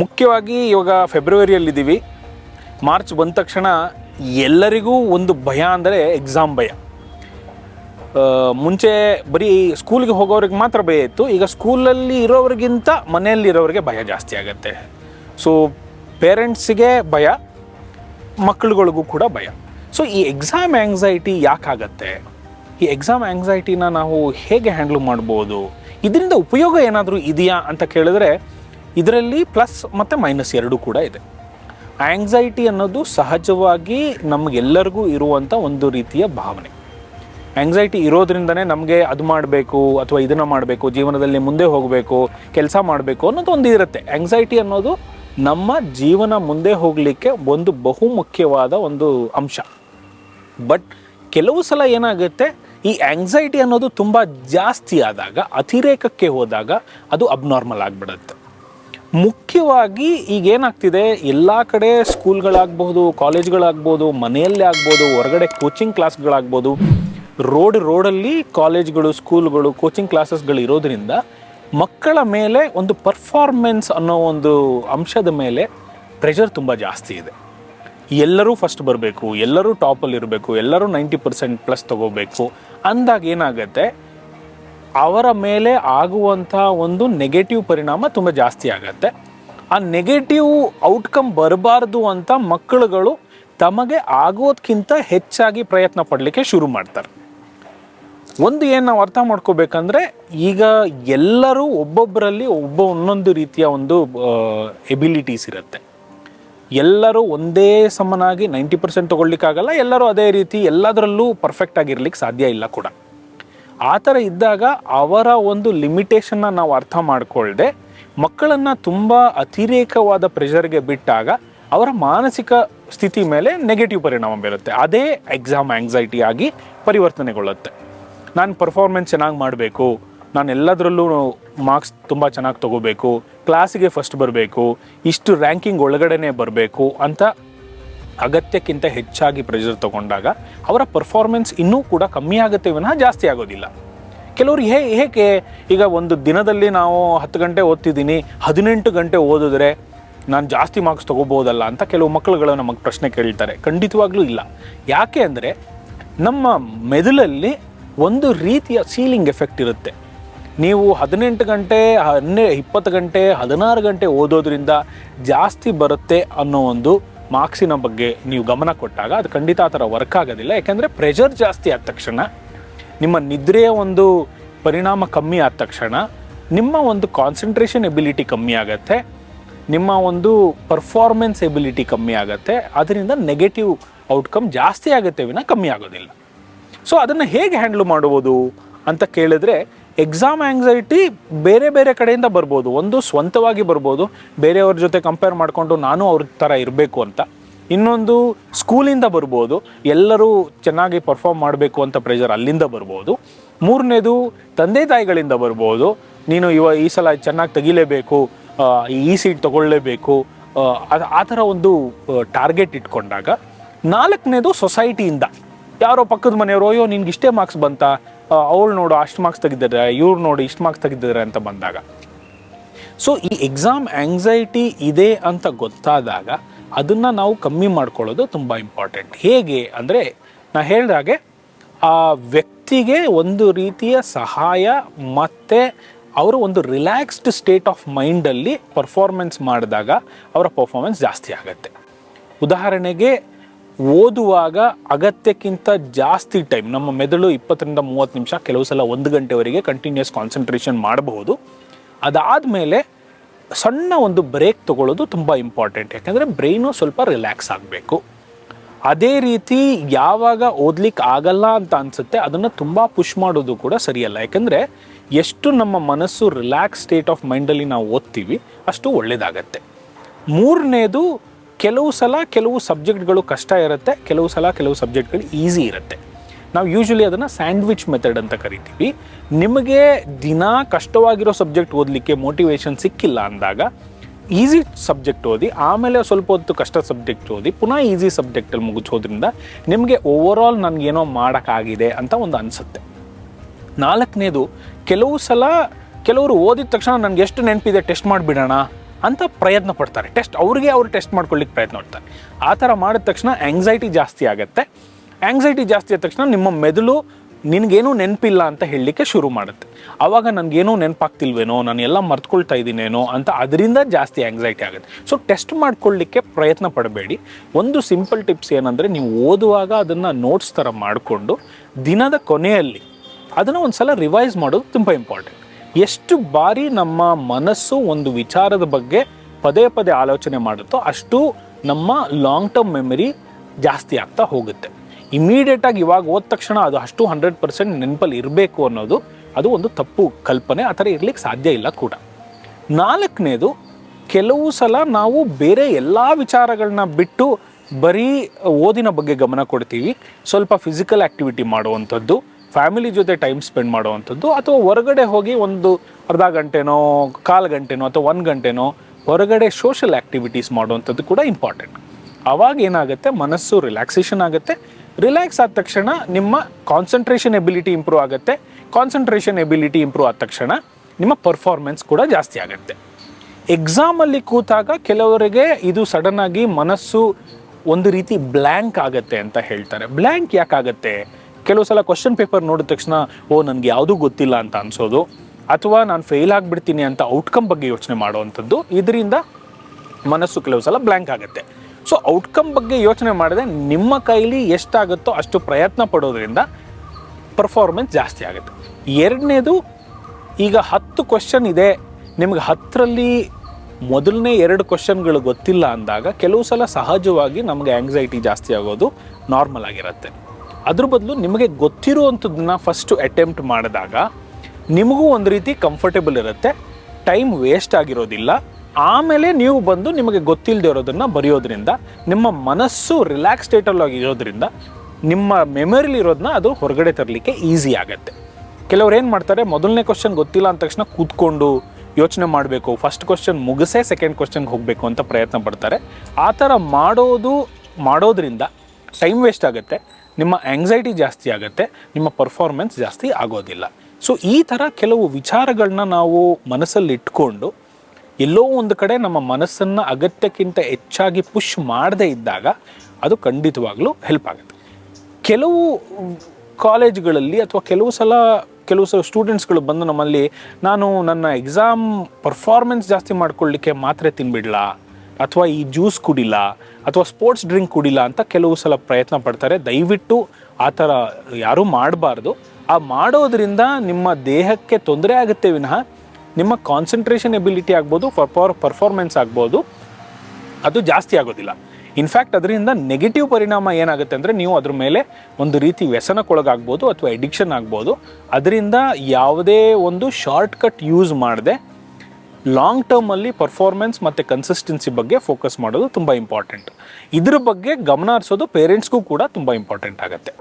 ಮುಖ್ಯವಾಗಿ ಇವಾಗ ಫೆಬ್ರವರಿಯಲ್ಲಿದ್ದೀವಿ. ಮಾರ್ಚ್ ಬಂದ ತಕ್ಷಣ ಎಲ್ಲರಿಗೂ ಒಂದು ಭಯ ಅಂದರೆ ಎಕ್ಸಾಮ್ ಭಯ. ಮುಂಚೆ ಬರೀ ಸ್ಕೂಲ್ಗೆ ಹೋಗೋರಿಗೆ ಮಾತ್ರ ಭಯ ಇತ್ತು. ಈಗ ಸ್ಕೂಲಲ್ಲಿ ಇರೋರಿಗಿಂತ ಮನೆಯಲ್ಲಿ ಇರೋರಿಗೆ ಭಯ ಜಾಸ್ತಿ ಆಗುತ್ತೆ. ಸೊ ಪೇರೆಂಟ್ಸಿಗೆ ಭಯ, ಮಕ್ಕಳುಗಳಿಗೂ ಕೂಡ ಭಯ. ಸೊ ಈ ಎಕ್ಸಾಮ್ ಆ್ಯಂಗ್ಸೈಟಿ ಯಾಕಾಗತ್ತೆ ಈ ಎಕ್ಸಾಮ್ ಆ್ಯಂಗ್ಸೈಟಿನ ನಾವು ಹೇಗೆ ಹ್ಯಾಂಡ್ಲ್ ಮಾಡ್ಬೋದು? ಇದರಿಂದ ಉಪಯೋಗ ಏನಾದರೂ ಇದೆಯಾ ಅಂತ ಕೇಳಿದ್ರೆ ಇದರಲ್ಲಿ ಪ್ಲಸ್ ಮತ್ತು ಮೈನಸ್ ಎರಡೂ ಕೂಡ ಇದೆ. ಆ್ಯಂಗ್ಸೈಟಿ ಅನ್ನೋದು ಸಹಜವಾಗಿ ನಮಗೆಲ್ಲರಿಗೂ ಇರುವಂಥ ಒಂದು ರೀತಿಯ ಭಾವನೆ. ಆ್ಯಂಗ್ಸೈಟಿ ಇರೋದ್ರಿಂದನೇ ನಮಗೆ ಅದು ಮಾಡಬೇಕು ಅಥವಾ ಇದನ್ನು ಮಾಡಬೇಕು, ಜೀವನದಲ್ಲಿ ಮುಂದೆ ಹೋಗಬೇಕು, ಕೆಲಸ ಮಾಡಬೇಕು ಅನ್ನೋದು ಒಂದು ಇರುತ್ತೆ. ಆ್ಯಂಗ್ಸೈಟಿ ಅನ್ನೋದು ನಮ್ಮ ಜೀವನ ಮುಂದೆ ಹೋಗಲಿಕ್ಕೆ ಒಂದು ಬಹುಮುಖ್ಯವಾದ ಒಂದು ಅಂಶ. ಬಟ್ ಕೆಲವು ಸಲ ಏನಾಗುತ್ತೆ, ಈ ಆ್ಯಂಗ್ಸೈಟಿ ಅನ್ನೋದು ತುಂಬ ಜಾಸ್ತಿ ಆದಾಗ, ಅತಿರೇಕಕ್ಕೆ ಹೋದಾಗ ಅದು ಅಬ್ನಾರ್ಮಲ್ ಆಗಿಬಿಡುತ್ತೆ. ಮುಖ್ಯವಾಗಿ ಈಗ ಏನಾಗ್ತಿದೆ ಎಲ್ಲ ಕಡೆ ಸ್ಕೂಲ್ಗಳಾಗ್ಬೋದು ಕಾಲೇಜ್ಗಳಾಗ್ಬೋದು ಮನೆಯಲ್ಲೇ ಆಗ್ಬೋದು, ಹೊರಗಡೆ ಕೋಚಿಂಗ್ ಕ್ಲಾಸ್ಗಳಾಗ್ಬೋದು, ರೋಡ್ ರೋಡಲ್ಲಿ ಕಾಲೇಜ್ಗಳು, ಸ್ಕೂಲ್ಗಳು, ಕೋಚಿಂಗ್ ಕ್ಲಾಸಸ್ಗಳು ಇರೋದ್ರಿಂದ ಮಕ್ಕಳ ಮೇಲೆ ಒಂದು ಪರ್ಫಾರ್ಮೆನ್ಸ್ ಅನ್ನೋ ಒಂದು ಅಂಶದ ಮೇಲೆ ಪ್ರೆಷರ್ ತುಂಬ ಜಾಸ್ತಿ ಇದೆ. ಎಲ್ಲರೂ ಫಸ್ಟ್ ಬರಬೇಕು, ಎಲ್ಲರೂ ಟಾಪಲ್ಲಿ ಇರಬೇಕು ಎಲ್ಲರೂ ನೈಂಟಿ ಪರ್ಸೆಂಟ್ ಪ್ಲಸ್ ತಗೋಬೇಕು. ಅಂದಾಗ ಏನಾಗುತ್ತೆ ಅವರ ಮೇಲೆ ಆಗುವಂಥ ಒಂದು ನೆಗೆಟಿವ್ ಪರಿಣಾಮ ತುಂಬ ಜಾಸ್ತಿ ಆಗತ್ತೆ. ಆ ನೆಗೆಟಿವ್ ಔಟ್ಕಮ್ ಬರಬಾರ್ದು ಅಂತ ಮಕ್ಕಳುಗಳು ತಮಗೆ ಆಗೋದಕ್ಕಿಂತ ಹೆಚ್ಚಾಗಿ ಪ್ರಯತ್ನ ಪಡಲಿಕ್ಕೆ ಶುರು ಮಾಡ್ತಾರೆ. ಒಂದು ಏನು ನಾವು ಅರ್ಥ ಮಾಡ್ಕೋಬೇಕಂದ್ರೆ ಈಗ ಎಲ್ಲರೂ ಒಬ್ಬೊಬ್ಬರಲ್ಲಿ ಒಬ್ಬ ಒಂದೊಂದು ರೀತಿಯ ಒಂದು ಎಬಿಲಿಟೀಸ್ ಇರುತ್ತೆ. ಎಲ್ಲರೂ ಒಂದೇ ಸಮನಾಗಿ ನೈಂಟಿ ಪರ್ಸೆಂಟ್ ತೊಗೊಳ್ಲಿಕ್ಕಾಗಲ್ಲ ಎಲ್ಲರೂ ಅದೇ ರೀತಿ ಎಲ್ಲದರಲ್ಲೂ ಪರ್ಫೆಕ್ಟ್ ಆಗಿರ್ಲಿಕ್ಕೆ ಸಾಧ್ಯ ಇಲ್ಲ ಕೂಡ. ಆ ಥರ ಇದ್ದಾಗ ಅವರ ಒಂದು ಲಿಮಿಟೇಷನ್ನ ನಾವು ಅರ್ಥ ಮಾಡಿಕೊಳ್ಳದೆ ಮಕ್ಕಳನ್ನು ತುಂಬ ಅತಿರೇಕವಾದ ಪ್ರೆಷರ್ಗೆ ಬಿಟ್ಟಾಗ ಅವರ ಮಾನಸಿಕ ಸ್ಥಿತಿ ಮೇಲೆ ನೆಗೆಟಿವ್ ಪರಿಣಾಮ ಬೀರುತ್ತೆ. ಅದೇ ಎಕ್ಸಾಮ್ ಆಂಗ್ಸೈಟಿ ಆಗಿ ಪರಿವರ್ತನೆಗೊಳ್ಳುತ್ತೆ. ನಾನು ಪರ್ಫಾರ್ಮೆನ್ಸ್ ಚೆನ್ನಾಗಿ ಮಾಡಬೇಕು, ನಾನು ಎಲ್ಲದರಲ್ಲೂ ಮಾರ್ಕ್ಸ್ ತುಂಬ ಚೆನ್ನಾಗಿ ತಗೋಬೇಕು ಕ್ಲಾಸಿಗೆ ಫಸ್ಟ್ ಬರಬೇಕು, ಇಷ್ಟು ರ್ಯಾಂಕಿಂಗ್ ಒಳಗಡೆನೇ ಬರಬೇಕು ಅಂತ ಅಗತ್ಯಕ್ಕಿಂತ ಹೆಚ್ಚಾಗಿ ಪ್ರೆಷರ್ ತಗೊಂಡಾಗ ಅವರ ಪರ್ಫಾರ್ಮೆನ್ಸ್ ಇನ್ನೂ ಕೂಡ ಕಮ್ಮಿ ಆಗುತ್ತೆ, ವಿನಃ ಜಾಸ್ತಿ ಆಗೋದಿಲ್ಲ. ಕೆಲವರು ಹೇ, ಹೇಗೆ ಈಗ ಒಂದು ದಿನದಲ್ಲಿ ನಾವು ಹತ್ತು ಗಂಟೆ ಓದ್ತಿದ್ದೀನಿ, ಹದಿನೆಂಟು ಗಂಟೆ ಓದಿದ್ರೆ ನಾನು ಜಾಸ್ತಿ ಮಾರ್ಕ್ಸ್ ತೊಗೋಬೋದಲ್ಲ ಅಂತ ಕೆಲವು ಮಕ್ಕಳುಗಳು ನಮಗೆ ಪ್ರಶ್ನೆ ಕೇಳ್ತಾರೆ. ಖಂಡಿತವಾಗ್ಲೂ ಇಲ್ಲ. ಯಾಕೆ ಅಂದರೆ ನಮ್ಮ ಮೆದುಳಲ್ಲಿ ಒಂದು ರೀತಿಯ ಸೀಲಿಂಗ್ ಎಫೆಕ್ಟ್ ಇರುತ್ತೆ. ನೀವು ಹದಿನೆಂಟು ಗಂಟೆ, ಹನ್ನೆ, ಇಪ್ಪತ್ತು ಗಂಟೆ, ಹದಿನಾರು ಗಂಟೆ ಓದೋದ್ರಿಂದ ಜಾಸ್ತಿ ಬರುತ್ತೆ ಅನ್ನೋ ಒಂದು ಮಾರ್ಕ್ಸಿನ ಬಗ್ಗೆ ನೀವು ಗಮನ ಕೊಟ್ಟಾಗ ಅದು ಖಂಡಿತ ಆ ಥರ ವರ್ಕ್ ಆಗೋದಿಲ್ಲ. ಯಾಕೆಂದರೆ ಪ್ರೆಷರ್ ಜಾಸ್ತಿ ಆದ ತಕ್ಷಣ, ನಿಮ್ಮ ನಿದ್ರೆಯ ಒಂದು ಪರಿಣಾಮ ಕಮ್ಮಿ ಆದ ತಕ್ಷಣ, ನಿಮ್ಮ ಒಂದು ಕಾನ್ಸಂಟ್ರೇಷನ್ ಎಬಿಲಿಟಿ ಕಮ್ಮಿ ಆಗುತ್ತೆ, ನಿಮ್ಮ ಒಂದು ಪರ್ಫಾರ್ಮೆನ್ಸ್ ಎಬಿಲಿಟಿ ಕಮ್ಮಿ ಆಗುತ್ತೆ, ಅದರಿಂದ ನೆಗೆಟಿವ್ ಔಟ್ಕಮ್ ಜಾಸ್ತಿ ಆಗುತ್ತೆ ವಿನ ಕಮ್ಮಿ ಆಗೋದಿಲ್ಲ. ಸೊ ಅದನ್ನು ಹೇಗೆ ಹ್ಯಾಂಡ್ಲ್ ಮಾಡುವುದು ಅಂತ ಕೇಳಿದ್ರೆ ಎಕ್ಸಾಮ್ ಆಂಗ್ಸೈಟಿ ಬೇರೆ ಬೇರೆ ಕಡೆಯಿಂದ ಬರ್ಬೋದು. ಒಂದು ಸ್ವಂತವಾಗಿ ಬರ್ಬೋದು. ಬೇರೆಯವ್ರ ಜೊತೆ ಕಂಪೇರ್ ಮಾಡಿಕೊಂಡು ನಾನು ಅವ್ರ ಥರ ಇರಬೇಕು ಅಂತ. ಇನ್ನೊಂದು ಸ್ಕೂಲಿಂದ ಬರ್ಬೋದು. ಎಲ್ಲರೂ ಚೆನ್ನಾಗಿ ಪರ್ಫಾರ್ಮ್ ಮಾಡಬೇಕು ಅಂತ ಪ್ರೆಷರ್ ಅಲ್ಲಿಂದ ಬರ್ಬೋದು. ಮೂರನೇದು ತಂದೆ ತಾಯಿಗಳಿಂದ ಬರ್ಬೋದು. ನೀನು ಇವ ಈ ಸಲ ಚೆನ್ನಾಗಿ ತೆಗಿಲೇಬೇಕು ಈ ಸೀಟ್ ತಗೊಳ್ಳೇಬೇಕು ಆ ಥರ ಒಂದು ಟಾರ್ಗೆಟ್ ಇಟ್ಕೊಂಡಾಗ ನಾಲ್ಕನೇದು ಸೊಸೈಟಿಯಿಂದ ಯಾರೋ ಪಕ್ಕದ ಮನೆಯವರು, ಅಯ್ಯೋ, ನಿನ್ಗೆ ಇಷ್ಟೇ ಮಾರ್ಕ್ಸ್ ಬಂತ? ಅವಳು ನೋಡು ಅಷ್ಟು ಮಾರ್ಕ್ಸ್ ತೆಗೆದಿದ್ದಾರೆ, ಇವ್ರು ನೋಡಿ ಇಷ್ಟು ಮಾರ್ಕ್ಸ್ ತೆಗೆದಿದ್ದಾರೆ ಅಂತ ಬಂದಾಗ. ಸೊ ಈ ಎಕ್ಸಾಮ್ ಆಂಗ್ಸೈಟಿ ಇದೆ ಅಂತ ಗೊತ್ತಾದಾಗ ಅದನ್ನು ನಾವು ಕಮ್ಮಿ ಮಾಡ್ಕೊಳ್ಳೋದು ತುಂಬ ಇಂಪಾರ್ಟೆಂಟ್ ಹೇಗೆ ಅಂದರೆ, ನಾ ಹೇಳಿದಾಗೆ ಆ ವ್ಯಕ್ತಿಗೆ ಒಂದು ರೀತಿಯ ಸಹಾಯ ಮತ್ತು ಅವರು ಒಂದು ರಿಲ್ಯಾಕ್ಸ್ಡ್ ಸ್ಟೇಟ್ ಆಫ್ ಮೈಂಡಲ್ಲಿ ಪರ್ಫಾರ್ಮೆನ್ಸ್ ಮಾಡಿದಾಗ ಅವರ ಪರ್ಫಾರ್ಮೆನ್ಸ್ ಜಾಸ್ತಿ ಆಗುತ್ತೆ. ಉದಾಹರಣೆಗೆ ಓದುವಾಗ ಅಗತ್ಯಕ್ಕಿಂತ ಜಾಸ್ತಿ ಟೈಮ್ ನಮ್ಮ ಮೆದುಳು ಇಪ್ಪತ್ತರಿಂದ ಮೂವತ್ತು ನಿಮಿಷ, ಕೆಲವು ಸಲ ಒಂದು ಗಂಟೆವರೆಗೆ ಕಂಟಿನ್ಯೂಸ್ ಕಾನ್ಸಂಟ್ರೇಷನ್ ಮಾಡಬಹುದು. ಅದಾದ ಮೇಲೆ ಸಣ್ಣ ಒಂದು ಬ್ರೇಕ್ ತಗೊಳ್ಳೋದು ತುಂಬ ಇಂಪಾರ್ಟೆಂಟ್ ಯಾಕೆಂದರೆ ಬ್ರೈನು ಸ್ವಲ್ಪ ರಿಲ್ಯಾಕ್ಸ್ ಆಗಬೇಕು. ಅದೇ ರೀತಿ ಯಾವಾಗ ಓದ್ಲಿಕ್ಕೆ ಆಗಲ್ಲ ಅಂತ ಅನಿಸುತ್ತೆ, ಅದನ್ನು ತುಂಬ ಪುಷ್ ಮಾಡೋದು ಕೂಡ ಸರಿಯಲ್ಲ. ಯಾಕೆಂದರೆ ಎಷ್ಟು ನಮ್ಮ ಮನಸ್ಸು ರಿಲ್ಯಾಕ್ಸ್ ಸ್ಟೇಟ್ ಆಫ್ ಮೈಂಡಲ್ಲಿ ನಾವು ಓದ್ತೀವಿ, ಅಷ್ಟು ಒಳ್ಳೆಯದಾಗತ್ತೆ ಮೂರನೇದು ಕೆಲವು ಸಲ ಕೆಲವು ಸಬ್ಜೆಕ್ಟ್ಗಳು ಕಷ್ಟ ಇರುತ್ತೆ, ಕೆಲವು ಸಲ ಕೆಲವು ಸಬ್ಜೆಕ್ಟ್ಗಳು ಈಸಿ ಇರುತ್ತೆ. ನಾವು ಯೂಶ್ವಲಿ ಅದನ್ನು ಸ್ಯಾಂಡ್ವಿಚ್ ಮೆಥಡ್ ಅಂತ ಕರಿತೀವಿ. ನಿಮಗೆ ದಿನ ಕಷ್ಟವಾಗಿರೋ ಸಬ್ಜೆಕ್ಟ್ ಓದಲಿಕ್ಕೆ ಮೋಟಿವೇಶನ್ ಸಿಕ್ಕಿಲ್ಲ ಅಂದಾಗ, ಈಸಿ ಸಬ್ಜೆಕ್ಟ್ ಓದಿ, ಆಮೇಲೆ ಸ್ವಲ್ಪ ಹೊತ್ತು ಕಷ್ಟ ಸಬ್ಜೆಕ್ಟ್ ಓದಿ, ಪುನಃ ಈಸಿ ಸಬ್ಜೆಕ್ಟಲ್ಲಿ ಮುಗಿಸೋದ್ರಿಂದ ನಿಮಗೆ ಓವರಾಲ್ ನನಗೇನೋ ಮಾಡೋಕ್ಕಾಗಿದೆ ಅಂತ ಒಂದು ಅನಿಸುತ್ತೆ. ನಾಲ್ಕನೇದು, ಕೆಲವು ಸಲ ಕೆಲವರು ಓದಿದ ತಕ್ಷಣ ನನಗೆ ಎಷ್ಟು ನೆನಪಿದೆ, ಟೆಸ್ಟ್ ಮಾಡಿಬಿಡೋಣ. ಅಂತ ಪ್ರಯತ್ನ ಪಡ್ತಾರೆ. ಟೆಸ್ಟ್ ಅವ್ರಿಗೆ ಅವ್ರು ಟೆಸ್ಟ್ ಮಾಡ್ಕೊಳ್ಳಿಕ್ಕೆ ಪ್ರಯತ್ನ ಪಡ್ತಾರೆ. ಆ ಥರ ಮಾಡಿದ ತಕ್ಷಣ ಆ್ಯಂಗ್ಸೈಟಿ ಜಾಸ್ತಿ ಆಗುತ್ತೆ. ಆ್ಯಂಗ್ಸೈಟಿ ಜಾಸ್ತಿ ಆದ ತಕ್ಷಣ ನಿಮ್ಮ ಮೆದುಳು ನಿನಗೇನೂ ನೆನಪಿಲ್ಲ ಅಂತ ಹೇಳಲಿಕ್ಕೆ ಶುರು ಮಾಡುತ್ತೆ. ಆವಾಗ ನನಗೇನೋ ನೆನಪಾಗ್ತಿಲ್ವೇನೋ, ನಾನು ಎಲ್ಲ ಮರ್ತ್ಕೊಳ್ತಾ ಇದ್ದೀನೇನೋ ಅಂತ ಅದರಿಂದ ಜಾಸ್ತಿ ಆ್ಯಂಗ್ಸೈಟಿ ಆಗುತ್ತೆ. ಸೊ ಟೆಸ್ಟ್ ಮಾಡ್ಕೊಳ್ಳಿಕ್ಕೆ ಪ್ರಯತ್ನ ಪಡಬೇಡಿ. ಒಂದು ಸಿಂಪಲ್ ಟಿಪ್ಸ್ ಏನಂದರೆ ನೀವು ಓದುವಾಗ ಅದನ್ನು ನೋಟ್ಸ್ ಥರ ಮಾಡಿಕೊಂಡು ದಿನದ ಕೊನೆಯಲ್ಲಿ ಅದನ್ನು ಒಂದು ಸಲ ರಿವೈಸ್ ಮಾಡೋದು ತುಂಬ ಇಂಪಾರ್ಟೆಂಟ್ ಎಷ್ಟು ಬಾರಿ ನಮ್ಮ ಮನಸ್ಸು ಒಂದು ವಿಚಾರದ ಬಗ್ಗೆ ಪದೇ ಪದೇ ಆಲೋಚನೆ ಮಾಡುತ್ತೋ ಅಷ್ಟು ನಮ್ಮ ಲಾಂಗ್ ಟರ್ಮ್ ಮೆಮರಿ ಜಾಸ್ತಿ ಆಗ್ತಾ ಹೋಗುತ್ತೆ. ಇಮಿಡಿಯೇಟಾಗಿ ಇವಾಗ ಹೋದ ತಕ್ಷಣ ಅದು ಅಷ್ಟು ಹಂಡ್ರೆಡ್ ಪರ್ಸೆಂಟ್ ನೆನಪಲ್ಲಿ ಇರಬೇಕು ಅನ್ನೋದು ಅದು ಒಂದು ತಪ್ಪು ಕಲ್ಪನೆ, ಆ ಥರ ಇರ್ಲಿಕ್ಕೆ ಸಾಧ್ಯ ಇಲ್ಲ ಕೂಡ. ನಾಲ್ಕನೇದು, ಕೆಲವು ಸಲ ನಾವು ಬೇರೆ ಎಲ್ಲ ವಿಚಾರಗಳನ್ನ ಬಿಟ್ಟು ಬರೀ ಓದಿನ ಬಗ್ಗೆ ಗಮನ ಕೊಡ್ತೀವಿ. ಸ್ವಲ್ಪ ಫಿಸಿಕಲ್ ಆ್ಯಕ್ಟಿವಿಟಿ ಮಾಡುವಂಥದ್ದು ಫ್ಯಾಮಿಲಿ ಜೊತೆ ಟೈಮ್ ಸ್ಪೆಂಡ್ ಮಾಡುವಂಥದ್ದು ಅಥವಾ ಹೊರಗಡೆ ಹೋಗಿ ಒಂದು ಅರ್ಧ ಗಂಟೆನೋ, ಕಾಲು ಗಂಟೆನೋ ಅಥವಾ ಒಂದು ಗಂಟೆನೋ ಹೊರಗಡೆ ಸೋಷಲ್ ಆ್ಯಕ್ಟಿವಿಟೀಸ್ ಮಾಡುವಂಥದ್ದು ಕೂಡ ಇಂಪಾರ್ಟೆಂಟ್ ಅವಾಗ ಏನಾಗುತ್ತೆ? ಮನಸ್ಸು ರಿಲ್ಯಾಕ್ಸೇಷನ್ ಆಗುತ್ತೆ. ರಿಲ್ಯಾಕ್ಸ್ ಆದ ತಕ್ಷಣ ನಿಮ್ಮ ಕಾನ್ಸಂಟ್ರೇಷನ್ ಎಬಿಲಿಟಿ ಇಂಪ್ರೂವ್ ಆಗುತ್ತೆ. ಕಾನ್ಸಂಟ್ರೇಷನ್ ಎಬಿಲಿಟಿ ಇಂಪ್ರೂವ್ ಆದ ತಕ್ಷಣ ನಿಮ್ಮ ಪರ್ಫಾರ್ಮೆನ್ಸ್ ಕೂಡ ಜಾಸ್ತಿ ಆಗುತ್ತೆ. ಎಕ್ಸಾಮಲ್ಲಿ ಕೂತಾಗ ಕೆಲವರಿಗೆ ಇದು ಸಡನ್ನಾಗಿ ಮನಸ್ಸು ಒಂದು ರೀತಿ ಬ್ಲ್ಯಾಂಕ್ ಆಗುತ್ತೆ ಅಂತ ಹೇಳ್ತಾರೆ. ಬ್ಲ್ಯಾಂಕ್ ಯಾಕಾಗತ್ತೆ? ಕೆಲವು ಸಲ ಕ್ವಶನ್ ಪೇಪರ್ ನೋಡಿದ ತಕ್ಷಣ, ಓ, ನನಗೆ ಯಾವುದೂ ಗೊತ್ತಿಲ್ಲ ಅಂತ ಅನಿಸೋದು. ಅಥವಾ ನಾನು ಫೇಲ್ ಆಗಿಬಿಡ್ತೀನಿ ಅಂತ ಔಟ್ಕಮ್ ಬಗ್ಗೆ ಯೋಚನೆ ಮಾಡುವಂಥದ್ದು. ಇದರಿಂದ ಮನಸ್ಸು ಕೆಲವು ಸಲ ಬ್ಲ್ಯಾಂಕ್ ಆಗುತ್ತೆ. ಸೊ ಔಟ್ಕಮ್ ಬಗ್ಗೆ ಯೋಚನೆ ಮಾಡಿದ್ರೆ ನಿಮ್ಮ ಕೈಲಿ ಎಷ್ಟಾಗುತ್ತೋ ಅಷ್ಟು ಪ್ರಯತ್ನ ಪಡೋದ್ರಿಂದ ಪರ್ಫಾರ್ಮೆನ್ಸ್ ಜಾಸ್ತಿ ಆಗುತ್ತೆ. ಎರಡನೇದು, ಈಗ ಹತ್ತು ಕ್ವಶನ್ ಇದೆ. ನಿಮ್ಗೆ ಹತ್ತರಲ್ಲಿ ಮೊದಲನೇ ಎರಡು ಕ್ವಶನ್ಗಳು ಗೊತ್ತಿಲ್ಲ ಅಂದಾಗ ಕೆಲವು ಸಲ ಸಹಜವಾಗಿ ನಮಗೆ ಆಂಗ್ಸೈಟಿ ಜಾಸ್ತಿ ಆಗೋದು ನಾರ್ಮಲ್ ಆಗಿರುತ್ತೆ. ಅದ್ರ ಬದಲು ನಿಮಗೆ ಗೊತ್ತಿರುವಂಥದ್ದನ್ನ ಫಸ್ಟು ಅಟೆಂಪ್ಟ್ ಮಾಡಿದಾಗ ನಿಮಗೂ ಒಂದು ರೀತಿ ಕಂಫರ್ಟೇಬಲ್ ಇರುತ್ತೆ ಟೈಮ್ ವೇಸ್ಟ್ ಆಗಿರೋದಿಲ್ಲ, ಆಮೇಲೆ ನೀವು ಬಂದು ನಿಮಗೆ ಗೊತ್ತಿಲ್ಲದೆ ಇರೋದನ್ನು ಬರೆಯೋದ್ರಿಂದ, ನಿಮ್ಮ ಮನಸ್ಸು ರಿಲ್ಯಾಕ್ಸ್ ಇರೋದ್ರಿಂದ ನಿಮ್ಮ ಮೆಮೊರಿಲಿ ಇರೋದನ್ನ ಅದು ಹೊರಗಡೆ ತರಲಿಕ್ಕೆ ಈಸಿ ಆಗುತ್ತೆ. ಕೆಲವ್ರು ಏನು ಮಾಡ್ತಾರೆ, ಮೊದಲನೇ ಕ್ವಶನ್ ಗೊತ್ತಿಲ್ಲ ಅಂದ ತಕ್ಷಣ ಕೂತ್ಕೊಂಡು ಯೋಚನೆ ಮಾಡಬೇಕು ಫಸ್ಟ್ ಕ್ವಶನ್ ಮುಗಿಸೇ ಸೆಕೆಂಡ್ ಕ್ವಶನ್ಗೆ ಹೋಗಬೇಕು ಅಂತ ಪ್ರಯತ್ನ ಪಡ್ತಾರೆ. ಆ ಥರ ಮಾಡೋದು, ಮಾಡೋದ್ರಿಂದ ಟೈಮ್ ವೇಸ್ಟ್ ಆಗುತ್ತೆ. ನಿಮ್ಮ ಆಂಗ್ಸೈಟಿ ಜಾಸ್ತಿ ಆಗುತ್ತೆ, ನಿಮ್ಮ ಪರ್ಫಾರ್ಮೆನ್ಸ್ ಜಾಸ್ತಿ ಆಗೋದಿಲ್ಲ. ಸೊ ಈ ಥರ ಕೆಲವು ವಿಚಾರಗಳನ್ನ ನಾವು ಮನಸ್ಸಲ್ಲಿ ಇಟ್ಕೊಂಡು ಎಲ್ಲೋ ಒಂದು ಕಡೆ ನಮ್ಮ ಮನಸ್ಸನ್ನು ಅಗತ್ಯಕ್ಕಿಂತ ಹೆಚ್ಚಾಗಿ ಪುಷ್ ಮಾಡದೇ ಇದ್ದಾಗ ಅದು ಖಂಡಿತವಾಗ್ಲೂ ಹೆಲ್ಪ್ ಆಗುತ್ತೆ. ಕೆಲವು ಕಾಲೇಜ್ಗಳಲ್ಲಿ ಅಥವಾ ಕೆಲವು ಸಲ ಕೆಲವು ಸಲ ಸ್ಟೂಡೆಂಟ್ಸ್ಗಳು ಬಂದು ನಮ್ಮಲ್ಲಿ, ನಾನು ನನ್ನ ಎಕ್ಸಾಮ್ ಪರ್ಫಾರ್ಮೆನ್ಸ್ ಜಾಸ್ತಿ ಮಾಡ್ಕೊಳ್ಳಿಕ್ಕೆ ಮಾತ್ರೆ ತಿನ್ಬಿಡ್ಲಾ? ಅಥವಾ ಈ ಜ್ಯೂಸ್ ಕುಡಿಲ್ಲ ಅಥವಾ ಸ್ಪೋರ್ಟ್ಸ್ ಡ್ರಿಂಕ್ ಕುಡಿಲ್ಲ ಅಂತ ಕೆಲವು ಸಲ ಪ್ರಯತ್ನ ಪಡ್ತಾರೆ. ದಯವಿಟ್ಟು ಆ ಥರ ಯಾರೂ ಮಾಡಬಾರ್ದು. ಆ ಮಾಡೋದ್ರಿಂದ ನಿಮ್ಮ ದೇಹಕ್ಕೆ ತೊಂದರೆ ಆಗುತ್ತೆ ವಿನಃ ನಿಮ್ಮ ಕಾನ್ಸಂಟ್ರೇಷನ್ ಎಬಿಲಿಟಿ ಆಗ್ಬೋದು ಪರ್ಫಾರ್ ಪರ್ಫಾರ್ಮೆನ್ಸ್ ಆಗ್ಬೋದು. ಅದು ಜಾಸ್ತಿ ಆಗೋದಿಲ್ಲ. ಇನ್ಫ್ಯಾಕ್ಟ್ ಅದರಿಂದ ನೆಗೆಟಿವ್ ಪರಿಣಾಮ ಏನಾಗುತ್ತೆ ಅಂದರೆ ನೀವು ಅದ್ರ ಮೇಲೆ ಒಂದು ರೀತಿ ವ್ಯಸನಕ್ಕೊಳಗಾಗ್ಬೋದು ಅಥವಾ ಎಡಿಕ್ಷನ್ ಆಗ್ಬೋದು. ಅದರಿಂದ ಯಾವುದೇ ಒಂದು ಶಾರ್ಟ್ಕಟ್ ಯೂಸ್ ಮಾಡದೆ ಲಾಂಗ್ ಟರ್ಮಲ್ಲಿ ಪರ್ಫಾರ್ಮೆನ್ಸ್ ಮತ್ತು ಕನ್ಸಿಸ್ಟೆನ್ಸಿ ಬಗ್ಗೆ ಫೋಕಸ್ ಮಾಡೋದು ತುಂಬ ಇಂಪಾರ್ಟೆಂಟ್ ಇದ್ರ ಬಗ್ಗೆ ಗಮನ ಹರಿಸೋದು ಪೇರೆಂಟ್ಸ್ಗೂ ಕೂಡ ತುಂಬ ಇಂಪಾರ್ಟೆಂಟ್ ಆಗುತ್ತೆ.